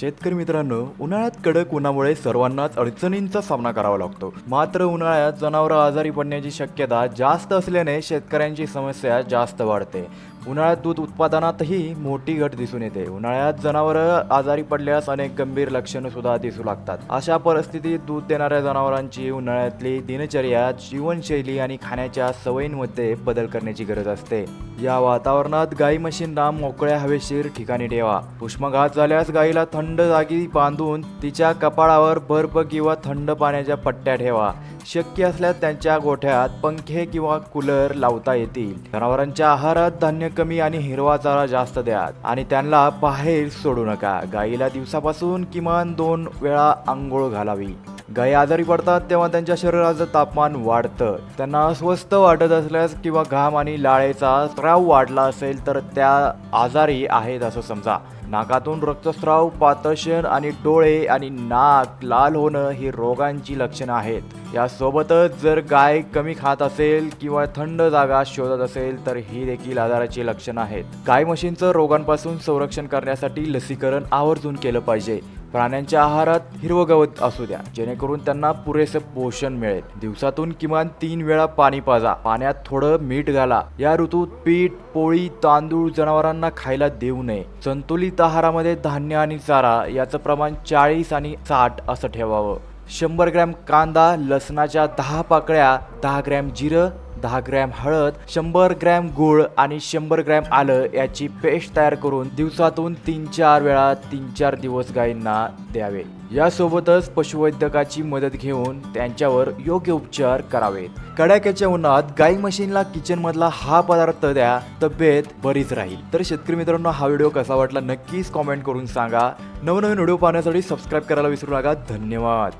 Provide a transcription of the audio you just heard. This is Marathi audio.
शेतकरी मित्रांनो उन्हाळ्यात कडक उन्हामुळे सर्वांनाच अडचणींचा सामना करावा लागतो. मात्र उन्हाळ्यात जनावरं आजारी पडण्याची शक्यता जास्त असल्याने शेतकऱ्यांची समस्या जास्त वाढते. उन्हाळ्यात दूध उत्पादनातही मोठी घट दिसून येते. उन्हाळ्यात जनावरं आजारी पडल्यास अनेक गंभीर लक्षणं सुद्धा दिसू लागतात. अशा परिस्थितीत दूध देणाऱ्या जनावरांची उन्हाळ्यातली दिनचर्या जीवनशैली आणि खाण्याच्या सवयींमध्ये बदल करण्याची गरज असते. या वातावरणात गाई म्हशींना मोकळ्या हवेशीर ठिकाणी ठेवा. उष्माघात झाल्यास गाईला थंड जागी बांधून तिच्या कपाळावर बर्फ किंवा थंड पाण्याच्या पट्ट्या ठेवा. शक्य असल्यास त्यांच्या गोठ्यात पंखे किंवा कूलर लावता येतील. जनावरांच्या आहारात धान्य कमी आणि हिरवा चारा जास्त द्या आणि त्यांना बाहेर सोडू नका. गाईला दिवसापासून किमान दोन वेळा आंघोळ घालावी. गायी आजारी पडतात तेव्हा त्यांच्या शरीराचं तापमान वाढतं. त्यांना अस्वस्थ वाटत असल्यास किंवा घाम आणि लाळेचा स्त्राव वाढला असेल तर त्या आजारी आहेत असं समजा. नाकातून रक्तस्राव पातळशण आणि डोळे आणि नाक लाल होणं ही रोगांची लक्षणं आहेत. यासोबतच जर गाय कमी खात असेल किंवा थंड जागा शोधत असेल तर ही देखील आजाराची लक्षणं आहेत. गाय म्हशींचं रोगांपासून संरक्षण करण्यासाठी लसीकरण आवर्जून केलं पाहिजे. प्राण्यांच्या आहारात हिरवं गवत असू द्या. जेणेकरून त्यांना पुरेसं पोषण मिळेल. दिवसातून किमान तीन वेळा पाणी पाजा. पाण्यात थोडं मीठ घाला. या ऋतूत पीठ पोळी तांदूळ जनावरांना खायला देऊ नये. संतुलित आहारामध्ये धान्य आणि चारा याचं प्रमाण चाळीस आणि साठ असं ठेवावं. शंभर ग्रॅम कांदा लसणाच्या दहा पाकळ्या दहा ग्रॅम जिरं दहा ग्रॅम हळद शंभर ग्रॅम गूळ आणि शंभर ग्रॅम आलं याची पेस्ट तयार करून दिवसातून तीन चार वेळा तीन चार दिवस गायींना द्यावे. यासोबतच पशुवैद्यकाची मदत घेऊन त्यांच्यावर योग्य उपचार करावेत. कडाक्याच्या उन्हात गाई मशीनला किचन मधला हा पदार्थ द्या तब्येत बरीच राहील. तर शेतकरी मित्रांनो हा व्हिडिओ कसा वाटला नक्कीच कॉमेंट करून सांगा. नवनवीन व्हिडिओ पाहण्यासाठी सबस्क्राईब करायला विसरू नका. धन्यवाद.